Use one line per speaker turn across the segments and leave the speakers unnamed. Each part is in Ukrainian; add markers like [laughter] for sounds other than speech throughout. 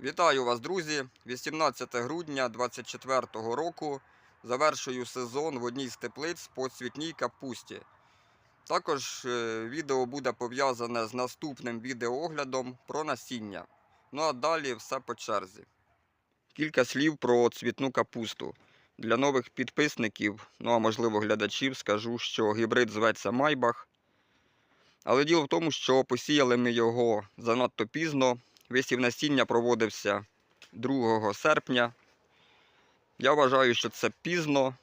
Вітаю вас, друзі! 18 грудня 2024 року завершую сезон в одній з теплиць по цвітній капусті. Також е, відео буде пов'язане з наступним відеооглядом про насіння. Ну а далі все по черзі. Кілька слів про цвітну капусту. Для нових підписників, ну а можливо глядачів, скажу, що гібрид зветься Майбах. Але діло в тому, що посіяли ми його занадто пізно. Висів насіння проводився 2 серпня. Я вважаю, що це пізно,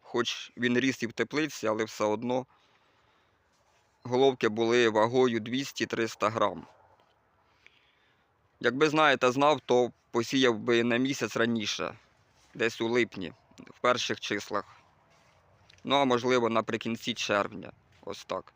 хоч він ріс і в теплиці, але все одно головки були вагою 200-300 грам. Якби знаєте, знав, то посіяв би на місяць раніше, десь у липні, в перших числах. Ну, а можливо, наприкінці червня. Ось так.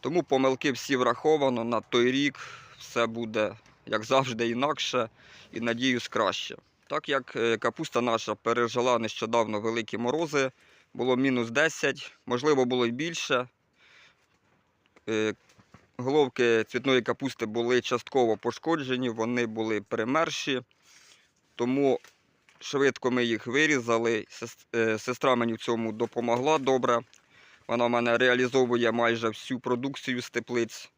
Тому помилки всі враховано на той рік, все буде як завжди, інакше і надіюсь краще. Так як е, капуста наша пережила нещодавно великі морози, було мінус 10, можливо, було й більше. Е, Головки цвітної капусти були частково пошкоджені, вони були перемерші, тому швидко ми їх вирізали. Е, Сестра мені в цьому допомогла добре. Вона в мене реалізовує майже всю продукцію з теплиць.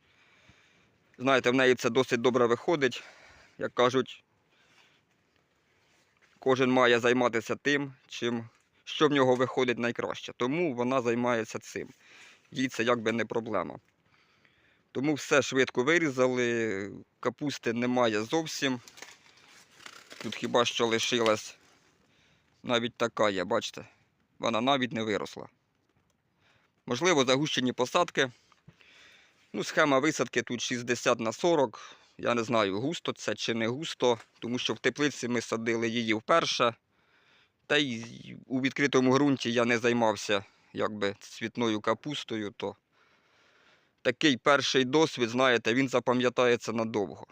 Знаєте, в неї це досить добре виходить. Як кажуть, кожен має займатися тим, чим, що в нього виходить найкраще. Тому вона займається цим. Їй це якби не проблема. Тому все швидко вирізали, капусти немає зовсім. Тут хіба що лишилась навіть така є, бачите? Вона навіть не виросла. Можливо, загущені посадки. Ну, схема висадки тут 60 на 40. Я не знаю, густо це чи не густо, тому що в теплиці ми садили її вперше. Та й у відкритому ґрунті я не займався якби цвітною капустою, то такий перший досвід, знаєте, він запам'ятається надовго.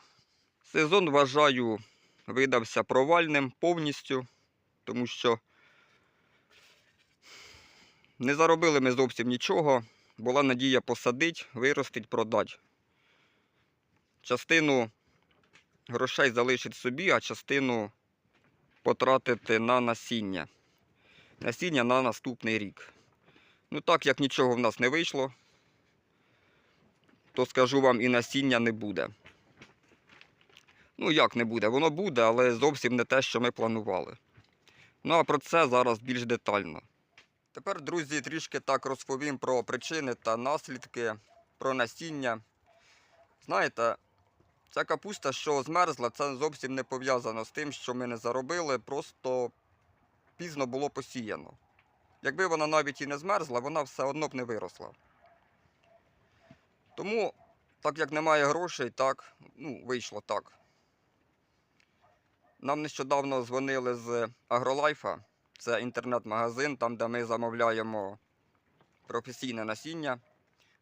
Сезон, вважаю, видався провальним повністю, тому що не заробили ми зовсім нічого. Була надія посадити, виростить, продати. Частину грошей залишить собі, а частину потратити на насіння. Насіння на наступний рік. Ну так як нічого в нас не вийшло, то скажу вам і насіння не буде. Ну як не буде? Воно буде, але зовсім не те, що ми планували. Ну а про це зараз більш детально. Тепер, друзі, трішки так розповім про причини та наслідки, про насіння. Знаєте, ця капуста, що змерзла, це зовсім не пов'язано з тим, що ми не заробили, просто пізно було посіяно. Якби вона навіть і не змерзла, вона все одно б не виросла. Тому, так як немає грошей, так, ну, вийшло так. Нам нещодавно дзвонили з Агролайфа. Це інтернет-магазин, там, де ми замовляємо професійне насіння.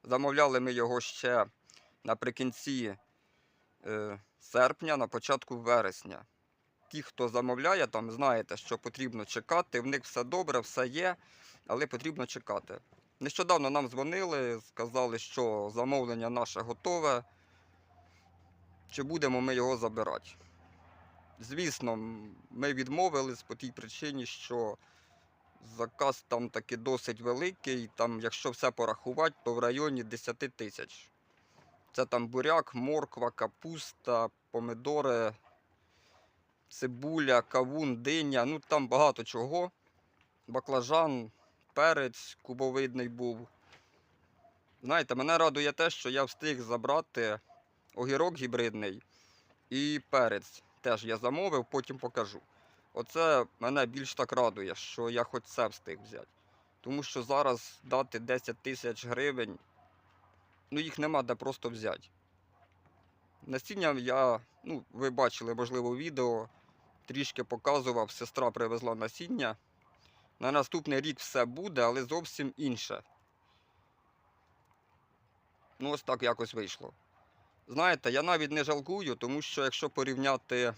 Замовляли ми його ще наприкінці е, серпня, на початку вересня. Ті, хто замовляє, там знаєте, що потрібно чекати. В них все добре, все є, але потрібно чекати. Нещодавно нам дзвонили, сказали, що замовлення наше готове. Чи будемо ми його забирати? Звісно, ми відмовились по тій причині, що заказ там таки досить великий. Там, якщо все порахувати, то в районі 10 тисяч. Це там буряк, морква, капуста, помидори, цибуля, кавун, диня. Ну там багато чого. Баклажан, перець кубовидний був. Знаєте, мене радує те, що я встиг забрати огірок гібридний і перець теж я замовив, потім покажу. Оце мене більш так радує, що я хоч це встиг взяти. Тому що зараз дати 10 тисяч гривень, ну їх нема де просто взяти. Насіння я, ну, ви бачили, можливо, відео, трішки показував, сестра привезла насіння. На наступний рік все буде, але зовсім інше. Ну, ось так якось вийшло. Знаєте, я навіть не жалкую, тому що якщо порівняти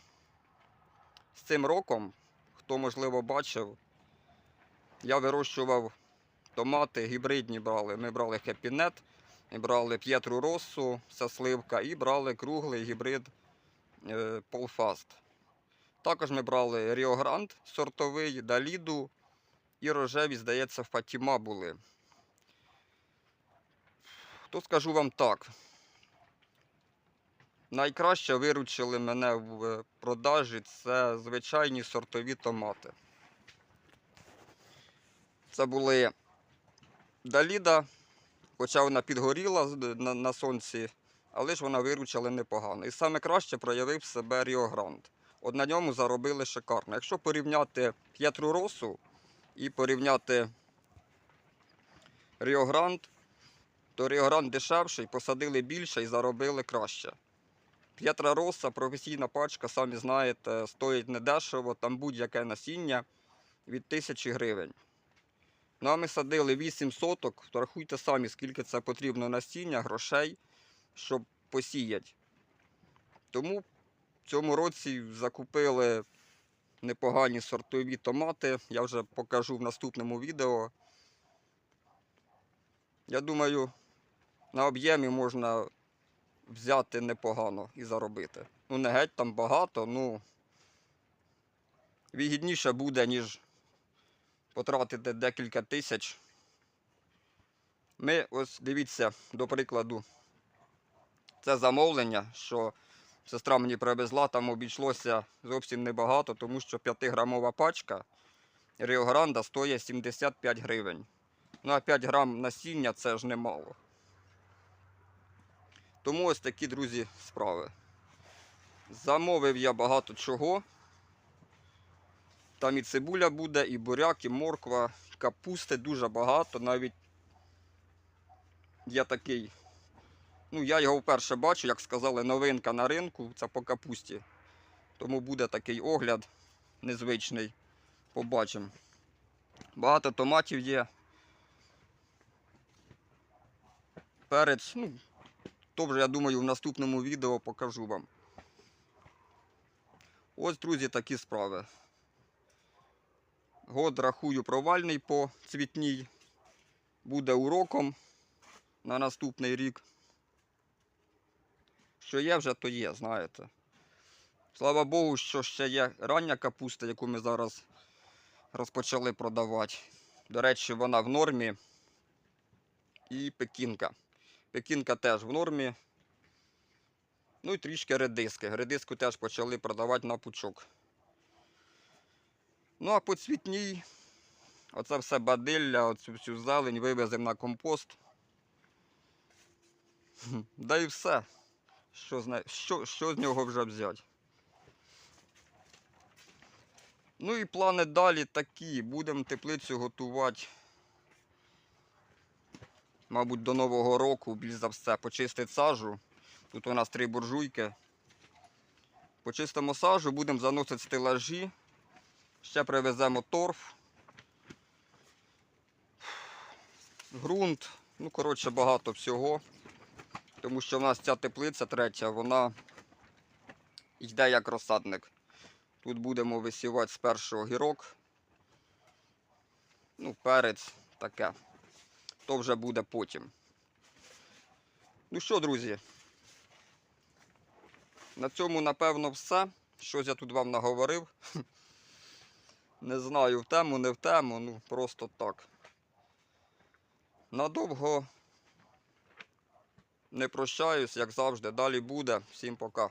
з цим роком, хто можливо бачив, я вирощував томати, гібридні брали. Ми брали хепінет, ми брали П'єтру Россу, це сливка, і брали круглий гібрид е, Полфаст. Також ми брали Grande сортовий, Даліду і рожеві, здається, в Фатіма були. То скажу вам так. Найкраще виручили мене в е, продажі це звичайні сортові томати. Це були Даліда, хоча вона підгоріла на, сонці, але ж вона виручила непогано. І саме краще проявив себе Ріо Гранд. От на ньому заробили шикарно. Якщо порівняти П'єтру Росу і порівняти Ріо Гранд, то Ріо Гранд дешевший, посадили більше і заробили краще. П'єтра Роса, професійна пачка, самі знаєте, стоїть недешево, там будь-яке насіння від тисячі гривень. Ну садили 8 соток, то рахуйте самі, скільки це потрібно насіння, грошей, щоб посіяти. Тому в цьому році закупили непогані сортові томати. Я вже покажу в наступному відео. Я думаю, на об'ємі можна взяти непогано і заробити. Ну, не геть там багато, ну вигідніше буде, ніж потратити декілька тисяч. Ми, ось дивіться, до прикладу, це замовлення, що сестра мені привезла, там обійшлося зовсім небагато, тому що 5-грамова пачка Grande стоїть 75 гривень. Ну а 5 грам насіння це ж немало. Тому ось такі, друзі, справи. Замовив я багато чого. Там і цибуля буде, і буряк, і морква, капусти дуже багато. Навіть є такий. Ну, я його вперше бачу, як сказали, новинка на ринку, це по капусті. Тому буде такий огляд незвичний. Побачимо. Багато томатів є. Перець, ну, то вже, я думаю, в наступному відео покажу вам. Ось, друзі, такі справи. Год рахую провальний по цвітній. Буде уроком на наступний рік. Що є вже, то є, знаєте. Слава Богу, що ще є рання капуста, яку ми зараз розпочали продавати. До речі, вона в нормі. І пекінка. Пекінка теж в нормі. Ну і трішки редиски. Редиску теж почали продавати на пучок. Ну а по цвітній, оце все бадилля, оцю всю зелень вивеземо на компост. Да і все. Що що, що з нього вже взяти? Ну і плани далі такі. Будемо теплицю готувати. Мабуть, до Нового року, більш за все, почистити сажу. Тут у нас три буржуйки. Почистимо сажу, будемо заносити стелажі. Ще привеземо торф. Грунт. Ну, коротше, багато всього. Тому що в нас ця теплиця третя, вона йде як розсадник. Тут будемо висівати з першого гірок. Ну, перець таке. То вже буде потім. Ну що, друзі? На цьому, напевно, все. Щось я тут вам наговорив. [laughs] Не знаю, в тему, не в тему, ну просто так. Надовго не прощаюсь, як завжди. Далі буде. Всім пока.